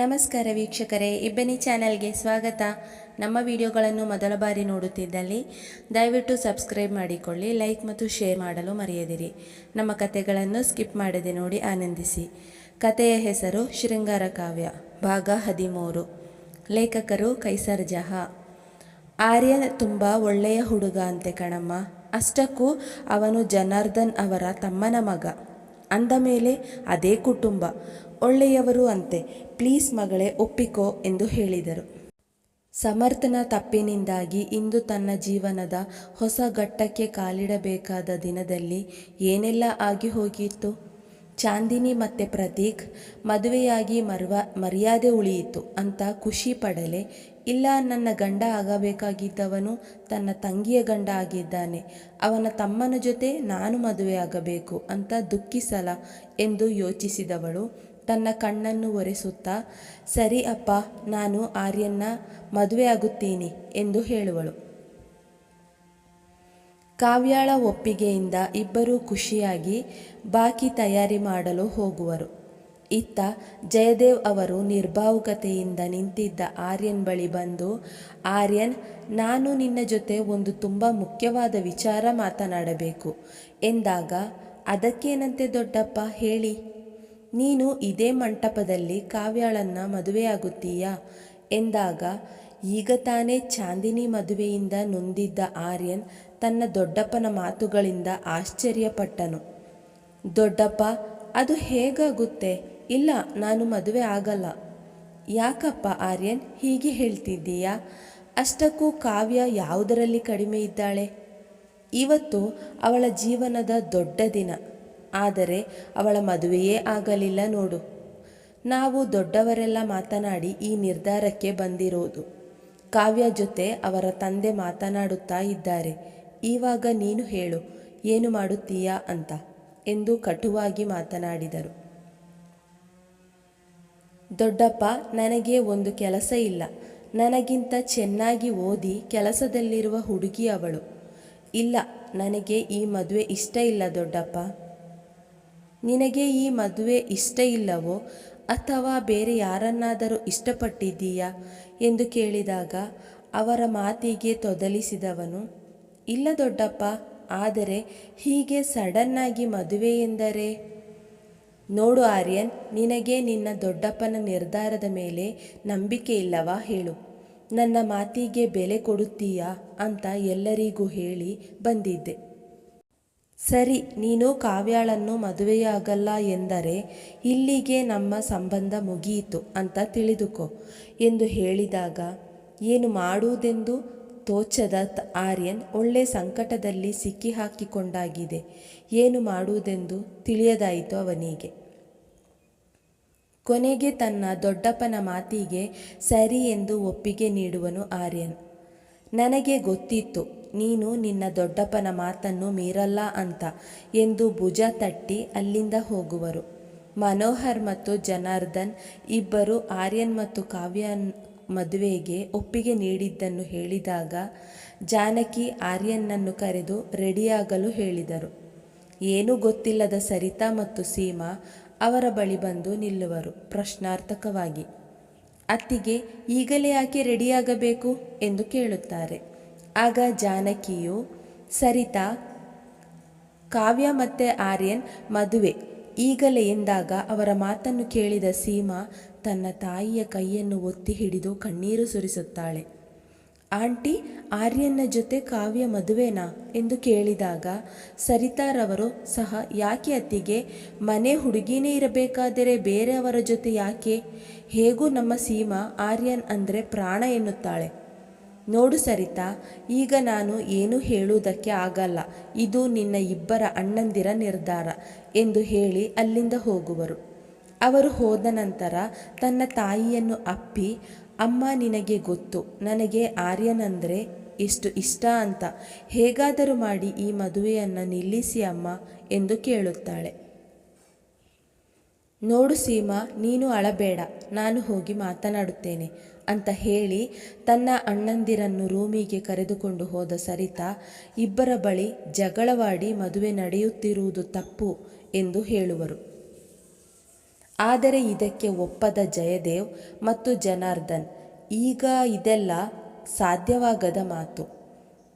ನಮಸ್ಕಾರ ವೀಕ್ಷಕರೇ, ಇಬ್ಬನಿ ಚಾನೆಲ್ಗೆ ಸ್ವಾಗತ. ನಮ್ಮ ವಿಡಿಯೋಗಳನ್ನು ಮೊದಲ ಬಾರಿ ನೋಡುತ್ತಿದ್ದಲ್ಲಿ, ದಯವಿಟ್ಟು ಸಬ್ಸ್ಕ್ರೈಬ್ ಮಾಡಿಕೊಳ್ಳಿ, ಲೈಕ್ ಮತ್ತು ಶೇರ್ ಮಾಡಲು ಮರೆಯದಿರಿ. ನಮ್ಮ ಕತೆಗಳನ್ನು ಸ್ಕಿಪ್ ಮಾಡದೆ ನೋಡಿ ಆನಂದಿಸಿ. ಕತೆಯ ಹೆಸರು ಶೃಂಗಾರ ಕಾವ್ಯ, ಭಾಗ ಹದಿಮೂರು. ಲೇಖಕರು ಕೈಸರ್ ಜಹಾ. ಆರ್ಯ ತುಂಬ ಒಳ್ಳೆಯ ಹುಡುಗ ಅಂತೆ ಕಣಮ್ಮ. ಅಷ್ಟಕ್ಕೂ ಅವನು ಜನಾರ್ದನ್ ಅವರ ತಮ್ಮನ ಮಗ. ಅಂದ ಮೇಲೆ ಅದೇ ಕುಟುಂಬ. ಒಳ್ಳೆಯವರು ಅಂತೆ, ಪ್ಲೀಸ್ ಮಗಳೇ ಒಪ್ಪಿಕೋ ಎಂದು ಹೇಳಿದರು. ಸಮರ್ಥನ ತಪ್ಪಿನಿಂದಾಗಿ ಇಂದು ತನ್ನ ಜೀವನದ ಹೊಸ ಘಟ್ಟಕ್ಕೆ ಕಾಲಿಡಬೇಕಾದ ದಿನದಲ್ಲಿ ಏನೆಲ್ಲ ಆಗಿ ಹೋಗಿತ್ತು? ಚಾಂದಿನಿ ಮತ್ತೆ ಪ್ರತೀಕ್, ಮದುವೆಯಾಗಿ ಮರ್ವ, ಮರ್ಯಾದೆ ಉಳಿಯಿತು ಅಂತ ಖುಷಿ ಪಡಲೆ, ಇಲ್ಲ ನನ್ನ ಗಂಡ ಆಗಬೇಕಾಗಿದ್ದವನು ತನ್ನ ತಂಗಿಯ ಗಂಡ ಆಗಿದ್ದಾನೆ, ಅವನ ತಮ್ಮನ ಜೊತೆ ನಾನು ಮದುವೆಯಾಗಬೇಕು ಅಂತ ದುಃಖಿಸಲ ಎಂದು ಯೋಚಿಸಿದವಳು ತನ್ನ ಕಣ್ಣನ್ನು ಒರೆಸುತ್ತಾ, ಸರಿ ಅಪ್ಪ, ನಾನು ಆರ್ಯನ್ನ ಮದುವೆಯಾಗುತ್ತೀನಿ ಎಂದು ಹೇಳುವಳು. ಕಾವ್ಯಾಳ ಒಪ್ಪಿಗೆಯಿಂದ ಇಬ್ಬರೂ ಖುಷಿಯಾಗಿ ಬಾಕಿ ತಯಾರಿ ಮಾಡಲು ಹೋಗುವರು. ಇತ್ತ ಜಯದೇವ್ ಅವರು ನಿರ್ಭಾವುಕತೆಯಿಂದ ನಿಂತಿದ್ದ ಆರ್ಯನ್ ಬಳಿ ಬಂದು, ಆರ್ಯನ್, ನಾನು ನಿನ್ನ ಜೊತೆ ಒಂದು ತುಂಬ ಮುಖ್ಯವಾದ ವಿಚಾರ ಮಾತನಾಡಬೇಕು ಎಂದಾಗ, ಅದಕ್ಕೇನಂತೆ ದೊಡ್ಡಪ್ಪ, ಹೇಳಿ. ನೀನು ಇದೇ ಮಂಟಪದಲ್ಲಿ ಕಾವ್ಯಾಳನ್ನ ಮದುವೆಯಾಗುತ್ತೀಯಾ? ಎಂದಾಗ, ಈಗ ತಾನೇ ಚಾಂದಿನಿ ಮದುವೆಯಿಂದ ನೊಂದಿದ್ದ ಆರ್ಯನ್ ತನ್ನ ದೊಡ್ಡಪ್ಪನ ಮಾತುಗಳಿಂದ ಆಶ್ಚರ್ಯಪಟ್ಟನು. ದೊಡ್ಡಪ್ಪ, ಅದು ಹೇಗಾಗುತ್ತೆ? ಇಲ್ಲ, ನಾನು ಮದುವೆ ಆಗಲ್ಲ. ಯಾಕಪ್ಪ ಆರ್ಯನ್ ಹೀಗೆ ಹೇಳ್ತಿದ್ದೀಯಾ? ಅಷ್ಟಕ್ಕೂ ಕಾವ್ಯ ಯಾವುದರಲ್ಲಿ ಕಡಿಮೆ ಇದ್ದಾಳೆ? ಇವತ್ತು ಅವಳ ಜೀವನದ ದೊಡ್ಡ ದಿನ. ಆದರೆ ಅವಳ ಮದುವೆಯೇ ಆಗಲಿಲ್ಲ ನೋಡು. ನಾವು ದೊಡ್ಡವರೆಲ್ಲ ಮಾತನಾಡಿ ಈ ನಿರ್ಧಾರಕ್ಕೆ ಬಂದಿರೋದು. ಕಾವ್ಯ ಜೊತೆ ಅವರ ತಂದೆ ಮಾತನಾಡುತ್ತಾ ಇದ್ದಾರೆ. ಈವಾಗ ನೀನು ಹೇಳು, ಏನು ಮಾಡುತ್ತೀಯಾ ಅಂತ ಎಂದು ಕಟುವಾಗಿ ಮಾತನಾಡಿದರು. ದೊಡ್ಡಪ್ಪ, ನನಗೆ ಒಂದು ಕೆಲಸ ಇಲ್ಲ. ನನಗಿಂತ ಚೆನ್ನಾಗಿ ಓದಿ ಕೆಲಸದಲ್ಲಿರುವ ಹುಡುಗಿ ಅವಳು. ಇಲ್ಲ, ನನಗೆ ಈ ಮದುವೆ ಇಷ್ಟ ಇಲ್ಲ ದೊಡ್ಡಪ್ಪ. ನಿನಗೆ ಈ ಮದುವೆ ಇಷ್ಟ ಇಲ್ಲವೋ ಅಥವಾ ಬೇರೆ ಯಾರನ್ನಾದರೂ ಇಷ್ಟಪಟ್ಟಿದ್ದೀಯಾ ಎಂದು ಕೇಳಿದಾಗ ಅವರ ಮಾತಿಗೆ ತೊದಲಿಸಿದವನು, ಇಲ್ಲ ದೊಡ್ಡಪ್ಪ, ಆದರೆ ಹೀಗೆ ಸಡನ್ನಾಗಿ ಮದುವೆ ಎಂದರೆ? ನೋಡು ಆರ್ಯನ್, ನಿನಗೆ ನಿನ್ನ ದೊಡ್ಡಪ್ಪನ ನಿರ್ಧಾರದ ಮೇಲೆ ನಂಬಿಕೆ ಇಲ್ಲವಾ ಹೇಳು. ನನ್ನ ಮಾತಿಗೆ ಬೆಲೆ ಕೊಡುತ್ತೀಯಾ ಅಂತ ಎಲ್ಲರಿಗೂ ಹೇಳಿ ಬಂದಿದ್ದೆ. ಸರಿ, ನೀನು ಕಾವ್ಯಾಳನ್ನು ಮದುವೆಯಾಗಲ್ಲ ಎಂದರೆ ಇಲ್ಲಿಗೆ ನಮ್ಮ ಸಂಬಂಧ ಮುಗಿಯಿತು ಅಂತ ತಿಳಿದುಕೋ ಎಂದು ಹೇಳಿದಾಗ, ಏನು ಮಾಡುವುದೆಂದು? ತೋಚದ ಆರ್ಯನ್ ಒಳ್ಳೆ ಸಂಕಟದಲ್ಲಿ ಸಿಕ್ಕಿಹಾಕಿಕೊಂಡಾಗಿದೆ. ಏನು ಮಾಡುವುದೆಂದು ತಿಳಿಯದಾಯಿತು ಅವನಿಗೆ. ಕೊನೆಗೆ ತನ್ನ ದೊಡ್ಡಪ್ಪನ ಮಾತಿಗೆ ಸರಿ ಎಂದು ಒಪ್ಪಿಗೆ ನೀಡುವನು ಆರ್ಯನ್. ನನಗೆ ಗೊತ್ತಿತ್ತು ನೀನು ನಿನ್ನ ದೊಡ್ಡಪ್ಪನ ಮಾತನ್ನು ಮೀರಲ್ಲ ಅಂತ ಎಂದು ಭುಜ ತಟ್ಟಿ ಅಲ್ಲಿಂದ ಹೋಗುವರು. ಮನೋಹರ್ ಮತ್ತು ಜನಾರ್ದನ್ ಇಬ್ಬರು ಆರ್ಯನ್ ಮತ್ತು ಕಾವ್ಯನ್ ಮದುವೆಗೆ ಒಪ್ಪಿಗೆ ನೀಡಿದ್ದನ್ನು ಹೇಳಿದಾಗ ಜಾನಕಿ ಆರ್ಯನ್ನನ್ನು ಕರೆದು ರೆಡಿಯಾಗಲು ಹೇಳಿದರು. ಏನೂ ಗೊತ್ತಿಲ್ಲದ ಸರಿತಾ ಮತ್ತು ಸೀಮಾ ಅವರ ಬಳಿ ಬಂದು ನಿಲ್ಲುವರು ಪ್ರಶ್ನಾರ್ಥಕವಾಗಿ. ಅತ್ತಿಗೆ ಈಗಲೇ ಯಾಕೆ ರೆಡಿಯಾಗಬೇಕು? ಎಂದು ಕೇಳುತ್ತಾರೆ. ಆಗ ಜಾನಕಿಯು, ಸರಿತಾ, ಕಾವ್ಯ ಮತ್ತು ಆರ್ಯನ್ ಮದುವೆ. ಈಗಲೇ ಎಂದಾಗ ಅವರ ಮಾತನ್ನು ಕೇಳಿದ ಸೀಮಾ ತನ್ನ ತಾಯಿಯ ಕೈಯನ್ನು ಒತ್ತಿ ಹಿಡಿದು ಕಣ್ಣೀರು ಸುರಿಸುತ್ತಾಳೆ. ಆಂಟಿ ಆರ್ಯನ್ನ ಜೊತೆ ಕಾವ್ಯ ಮದುವೆನಾ? ಎಂದು ಕೇಳಿದಾಗ ಸರಿತಾರವರು, ಸಹ, ಯಾಕೆ ಅತ್ತಿಗೆ? ಮನೆ ಹುಡುಗಿನೇ ಇರಬೇಕಾದರೆ ಬೇರೆಯವರ ಜೊತೆ ಯಾಕೆ? ಹೇಗೂ ನಮ್ಮ ಸೀಮಾ ಆರ್ಯನ್ ಅಂದರೆ ಪ್ರಾಣ ಎನ್ನುತ್ತಾಳೆ. ನೋಡು ಸರಿತಾ, ಈಗ ನಾನು ಏನು ಹೇಳುವುದಕ್ಕೆ ಆಗಲ್ಲ. ಇದು ನಿನ್ನ ಇಬ್ಬರ ಅಣ್ಣಂದಿರ ನಿರ್ಧಾರ ಎಂದು ಹೇಳಿ ಅಲ್ಲಿಂದ ಹೋಗುವರು. ಅವರು ಹೋದ ನಂತರ ತನ್ನ ತಾಯಿಯನ್ನು ಅಪ್ಪಿ, ಅಮ್ಮ ನಿನಗೆ ಗೊತ್ತು, ನನಗೆ ಆರ್ಯನಂದರೆ ಎಷ್ಟು ಇಷ್ಟ ಅಂತ, ಹೇಗಾದರೂ ಮಾಡಿ ಈ ಮದುವೆಯನ್ನು ನಿಲ್ಲಿಸಿ ಅಮ್ಮ ಎಂದು ಕೇಳುತ್ತಾಳೆ. ನೋಡು ಸೀಮಾ, ನೀನು ಅಳಬೇಡ, ನಾನು ಹೋಗಿ ಮಾತನಾಡುತ್ತೇನೆ ಅಂತ ಹೇಳಿ ತನ್ನ ಅಣ್ಣಂದಿರನ್ನು ರೂಮಿಗೆ ಕರೆದುಕೊಂಡು ಹೋದ ಸರಿತಾ, ಇಬ್ಬರ ಬಳಿ ಜಗಳವಾಡಿ ಮದುವೆ ನಡೆಯುತ್ತಿರುವುದು ತಪ್ಪು ಎಂದು ಹೇಳುವರು. ಆದರೆ ಇದಕ್ಕೆ ಒಪ್ಪದ ಜಯದೇವ್ ಮತ್ತು ಜನಾರ್ದನ್, ಈಗ ಇದೆಲ್ಲ ಸಾಧ್ಯವಾಗದ ಮಾತು.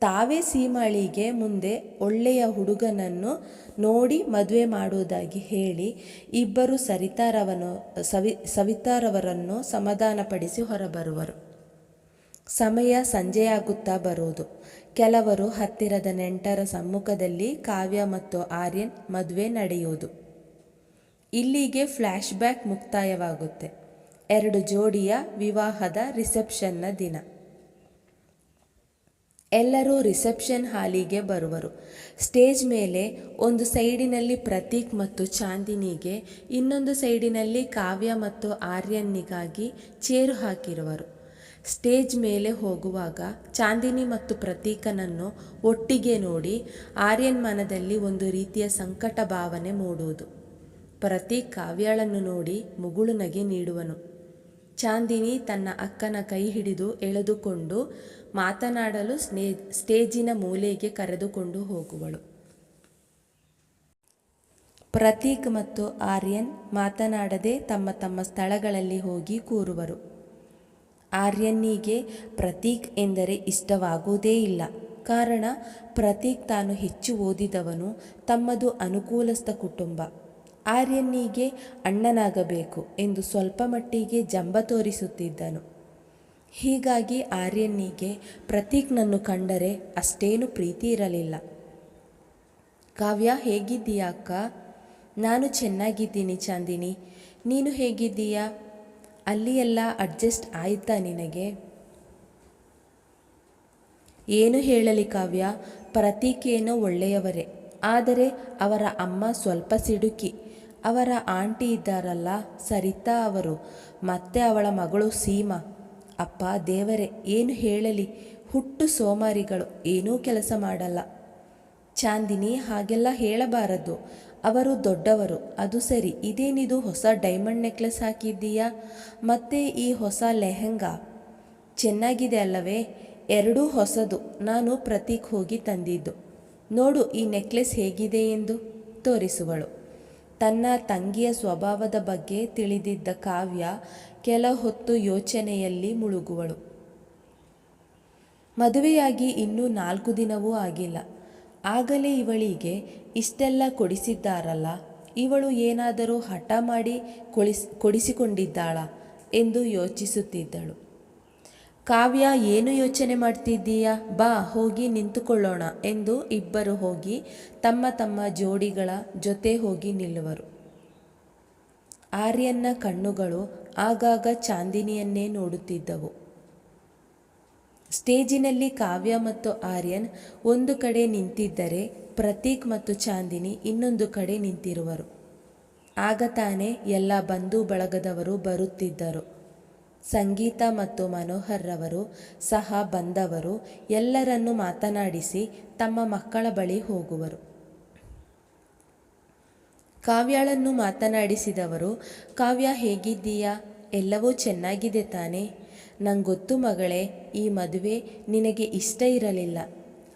ತಾವೇ ಸೀಮಾಳಿಗೆ ಮುಂದೆ ಒಳ್ಳೆಯ ಹುಡುಗನನ್ನು ನೋಡಿ ಮದುವೆ ಮಾಡುವುದಾಗಿ ಹೇಳಿ ಇಬ್ಬರು ಸರಿತಾರವನು, ಸವಿ, ಸವಿತಾರವರನ್ನು ಸಮಾಧಾನಪಡಿಸಿ ಹೊರಬರುವರು. ಸಮಯ ಸಂಜೆಯಾಗುತ್ತಾ ಬರುವುದು. ಕೆಲವರು ಹತ್ತಿರದ ನೆಂಟರ ಸಮ್ಮುಖದಲ್ಲಿ ಕಾವ್ಯ ಮತ್ತು ಆರ್ಯನ್ ಮದುವೆ ನಡೆಯುವುದು. ಇಲ್ಲಿಗೆ ಫ್ಲ್ಯಾಶ್ ಬ್ಯಾಕ್ ಮುಕ್ತಾಯವಾಗುತ್ತೆ. ಎರಡು ಜೋಡಿಯ ವಿವಾಹದ ರಿಸೆಪ್ಷನ್ನ ದಿನ. ಎಲ್ಲರೂ ರಿಸೆಪ್ಷನ್ ಹಾಲಿಗೆ ಬರುವರು. ಸ್ಟೇಜ್ ಮೇಲೆ ಒಂದು ಸೈಡಿನಲ್ಲಿ ಪ್ರತೀಕ್ ಮತ್ತು ಚಾಂದಿನಿಗೆ, ಇನ್ನೊಂದು ಸೈಡಿನಲ್ಲಿ ಕಾವ್ಯ ಮತ್ತು ಆರ್ಯನ್ನಿಗಾಗಿ ಚೇರು ಹಾಕಿರುವರು. ಸ್ಟೇಜ್ ಮೇಲೆ ಹೋಗುವಾಗ ಚಾಂದಿನಿ ಮತ್ತು ಪ್ರತೀಕನನ್ನು ಒಟ್ಟಿಗೆ ನೋಡಿ ಆರ್ಯನ್ ಮನದಲ್ಲಿ ಒಂದು ರೀತಿಯ ಸಂಕಟ ಭಾವನೆ ಮೂಡುವುದು. ಪ್ರತೀಕ್ ಕಾವ್ಯಾಳನ್ನು ನೋಡಿ ಮುಗುಳು ನಗೆ ನೀಡುವನು. ಚಾಂದಿನಿ ತನ್ನ ಅಕ್ಕನ ಕೈ ಹಿಡಿದು ಎಳೆದುಕೊಂಡು ಮಾತನಾಡಲು ಸ್ನೇ, ಸ್ಟೇಜಿನ ಮೂಲೆಗೆ ಕರೆದುಕೊಂಡು ಹೋಗುವಳು. ಪ್ರತೀಕ್ ಮತ್ತು ಆರ್ಯನ್ ಮಾತನಾಡದೆ ತಮ್ಮ ತಮ್ಮ ಸ್ಥಳಗಳಲ್ಲಿ ಹೋಗಿ ಕೂರುವರು. ಆರ್ಯನ್ನಿಗೆ ಪ್ರತೀಕ್ ಎಂದರೆ ಇಷ್ಟವಾಗುವುದೇ ಇಲ್ಲ. ಕಾರಣ ಪ್ರತೀಕ್ ತಾನು ಹೆಚ್ಚು ಓದಿದವನು, ತಮ್ಮದು ಅನುಕೂಲಸ್ಥ ಕುಟುಂಬ. ಆರ್ಯನ್ನಿಗೆ ಅಣ್ಣನಾಗಬೇಕು ಎಂದು ಸ್ವಲ್ಪ ಮಟ್ಟಿಗೆ ಜಂಬ ತೋರಿಸುತ್ತಿದ್ದನು. ಹೀಗಾಗಿ ಆರ್ಯನ್ನಿಗೆ ಪ್ರತೀಕ್ನನ್ನು ಕಂಡರೆ ಅಷ್ಟೇನು ಪ್ರೀತಿ ಇರಲಿಲ್ಲ. ಕಾವ್ಯ, ಹೇಗಿದ್ದೀಯಾ ಅಕ್ಕ? ನಾನು ಚೆನ್ನಾಗಿದ್ದೀನಿ ಚಾಂದಿನಿ. ನೀನು ಹೇಗಿದ್ದೀಯಾ? ಅಲ್ಲಿ ಎಲ್ಲ ಅಡ್ಜಸ್ಟ್ ಆಯಿತಾ ನಿನಗೆ? ಏನು ಹೇಳಲಿ ಕಾವ್ಯ ಪ್ರತೀಕೇನೋ ಒಳ್ಳೆಯವರೇ. ಆದರೆ ಅವರ ಅಮ್ಮ ಸ್ವಲ್ಪ ಸಿಡುಕಿ. ಅವರ ಆಂಟಿ ಇದ್ದಾರಲ್ಲ ಸರಿತಾ ಅವರು, ಮತ್ತೆ ಅವಳ ಮಗಳು ಸೀಮಾ. ಅಪ್ಪ, ದೇವರೇ, ಏನು ಹೇಳಲಿ? ಹುಟ್ಟು ಸೋಮಾರಿಗಳು, ಏನೂ ಕೆಲಸ ಮಾಡಲ್ಲ. ಚಾಂದಿನಿ ಹಾಗೆಲ್ಲ ಹೇಳಬಾರದು. ಅವರು ದೊಡ್ಡವರು, ಅದು ಸರಿ. ಇದೇನಿದು ಹೊಸ ಡೈಮಂಡ್ ನೆಕ್ಲೆಸ್ ಹಾಕಿದ್ದೀಯಾ? ಮತ್ತೆ ಈ ಹೊಸ ಲೆಹೆಂಗಾ? ಚೆನ್ನಾಗಿದೆ ಅಲ್ಲವೇ? ಎರಡೂ ಹೊಸದು. ನಾನು ಪ್ರತೀಕ್ ಹೋಗಿ ತಂದಿದ್ದು. ನೋಡು, ಈ ನೆಕ್ಲೆಸ್ ಹೇಗಿದೆ ಎಂದು ತೋರಿಸುವಳು. ತನ್ನ ತಂಗಿಯ ಸ್ವಭಾವದ ಬಗ್ಗೆ ತಿಳಿದಿದ್ದ ಕಾವ್ಯ ಕೆಲ ಹೊತ್ತು ಯೋಚನೆಯಲ್ಲಿ ಮುಳುಗುವಳು. ಮದುವೆಯಾಗಿ ಇನ್ನೂ ನಾಲ್ಕು ದಿನವೂ ಆಗಿಲ್ಲ. ಆಗಲೇ ಇವಳಿಗೆ ಇಷ್ಟೆಲ್ಲ ಕೊಡಿಸಿದ್ದಾರಲ್ಲ, ಇವಳು ಏನಾದರೂ ಹಠ ಮಾಡಿ ಕೊಡಿಸ್ ಕೊಡಿಸಿಕೊಂಡಿದ್ದಾಳ ಎಂದು ಯೋಚಿಸುತ್ತಿದ್ದಳು. ಕಾವ್ಯ ಏನು ಯೋಚನೆ ಮಾಡ್ತಿದ್ದೀಯಾ? ಬಾ, ಹೋಗಿ ನಿಂತುಕೊಳ್ಳೋಣ ಎಂದು ಇಬ್ಬರು ಹೋಗಿ ತಮ್ಮ ತಮ್ಮ ಜೋಡಿಗಳ ಜೊತೆ ಹೋಗಿ ನಿಲ್ಲುವರು. ಆರ್ಯನ್ನ ಕಣ್ಣುಗಳು ಆಗಾಗ ಚಾಂದಿನಿಯನ್ನೇ ನೋಡುತ್ತಿದ್ದವು. ಸ್ಟೇಜಿನಲ್ಲಿ ಕಾವ್ಯ ಮತ್ತು ಆರ್ಯನ್ ಒಂದು ಕಡೆ ನಿಂತಿದ್ದರೆ ಪ್ರತೀಕ್ ಮತ್ತು ಚಾಂದಿನಿ ಇನ್ನೊಂದು ಕಡೆ ನಿಂತಿರುವರು. ಆಗ ತಾನೇ ಎಲ್ಲ ಬಂಧು ಬಳಗದವರು ಬರುತ್ತಿದ್ದರು. ಸಂಗೀತ ಮತ್ತು ಮನೋಹರ್ರವರು ಸಹ ಬಂದವರು. ಎಲ್ಲರನ್ನು ಮಾತನಾಡಿಸಿ ತಮ್ಮ ಮಕ್ಕಳ ಬಳಿ ಹೋಗುವರು. ಕಾವ್ಯಾಳನ್ನು ಮಾತನಾಡಿಸಿದವರು, ಕಾವ್ಯ ಹೇಗಿದ್ದೀಯಾ? ಎಲ್ಲವೂ ಚೆನ್ನಾಗಿದೆ ತಾನೇ? ನಂಗೊತ್ತು ಮಗಳೇ, ಈ ಮದುವೆ ನಿನಗೆ ಇಷ್ಟ ಇರಲಿಲ್ಲ.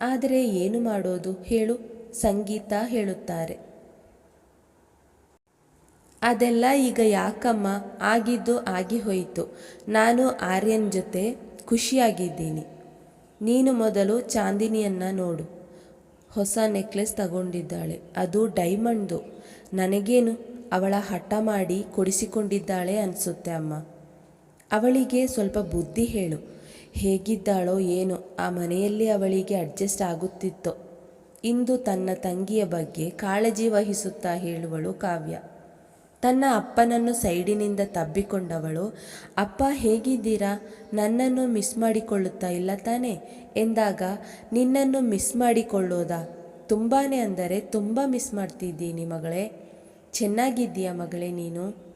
ಆದರೆ ಏನು ಮಾಡೋದು? ಹೇಳು, ಸಂಗೀತ ಹೇಳುತ್ತಾರೆ. ಅದೆಲ್ಲ ಈಗ ಯಾಕಮ್ಮ? ಆಗಿದ್ದು ಆಗಿ ಹೋಯಿತು. ನಾನು ಆರ್ಯನ್ ಜೊತೆ ಖುಷಿಯಾಗಿದ್ದೀನಿ. ನೀನು ಮೊದಲು ಚಾಂದಿನಿಯನ್ನ ನೋಡು. ಹೊಸ ನೆಕ್ಲೆಸ್ ತಗೊಂಡಿದ್ದಾಳೆ. ಅದು ಡೈಮಂಡ್ದು. ನನಗೇನು? ಅವಳ ಹಠ ಮಾಡಿ ಕೊಡಿಸಿಕೊಂಡಿದ್ದಾಳೆ ಅನಿಸುತ್ತೆ ಅಮ್ಮ. ಅವಳಿಗೆ ಸ್ವಲ್ಪ ಬುದ್ಧಿ ಹೇಳು. ಹೇಗಿದ್ದಾಳೋ ಏನೋ, ಆ ಮನೆಯಲ್ಲಿ ಅವಳಿಗೆ ಅಡ್ಜಸ್ಟ್ ಆಗುತ್ತಿತ್ತೋ. ಇಂದು ತನ್ನ ತಂಗಿಯ ಬಗ್ಗೆ ಕಾಳಜಿ ವಹಿಸುತ್ತಾ ಹೇಳುವಳು ಕಾವ್ಯ. ತನ್ನ ಅಪ್ಪನನ್ನು ಸೈಡಿನಿಂದ ತಬ್ಬಿಕೊಂಡವಳು, ಅಪ್ಪ ಹೇಗಿದ್ದೀರಾ? ನನ್ನನ್ನು ಮಿಸ್ ಮಾಡಿಕೊಳ್ಳುತ್ತಾ ಇಲ್ಲ ತಾನೇ? ಎಂದಾಗ, ನಿನ್ನನ್ನು ಮಿಸ್ ಮಾಡಿಕೊಳ್ಳೋದಾ? ತುಂಬಾ ಅಂದರೆ ತುಂಬ ಮಿಸ್ ಮಾಡ್ತಿದ್ದೀನಿ ಮಗಳೇ. ಚೆನ್ನಾಗಿದ್ದೀಯ ಮಗಳೇ ನೀನು?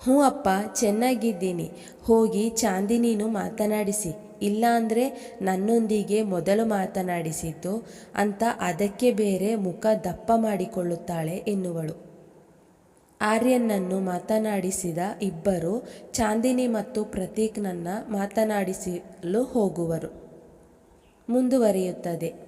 ಹ್ಞೂ ಅಪ್ಪ, ಚೆನ್ನಾಗಿದ್ದೀನಿ. ಹೋಗಿ ಚಾಂದಿನೀನು ಮಾತನಾಡಿಸಿ. ಇಲ್ಲ ಅಂದರೆ ನನ್ನೊಂದಿಗೆ ಮೊದಲು ಮಾತನಾಡಿಸಿದ್ದು ಅಂತ ಅದಕ್ಕೆ ಬೇರೆ ಮುಖ ದಪ್ಪ ಮಾಡಿಕೊಳ್ಳುತ್ತಾಳೆ ಎನ್ನುವಳು. ಆರ್ಯನನ್ನು ಮಾತನಾಡಿಸಿದ ಇಬ್ಬರು ಚಾಂದಿನಿ ಮತ್ತು ಪ್ರತೀಕ್ನನ್ನು ಮಾತನಾಡಿಸಲು ಹೋಗುವರು. ಮುಂದುವರಿಯುತ್ತದೆ.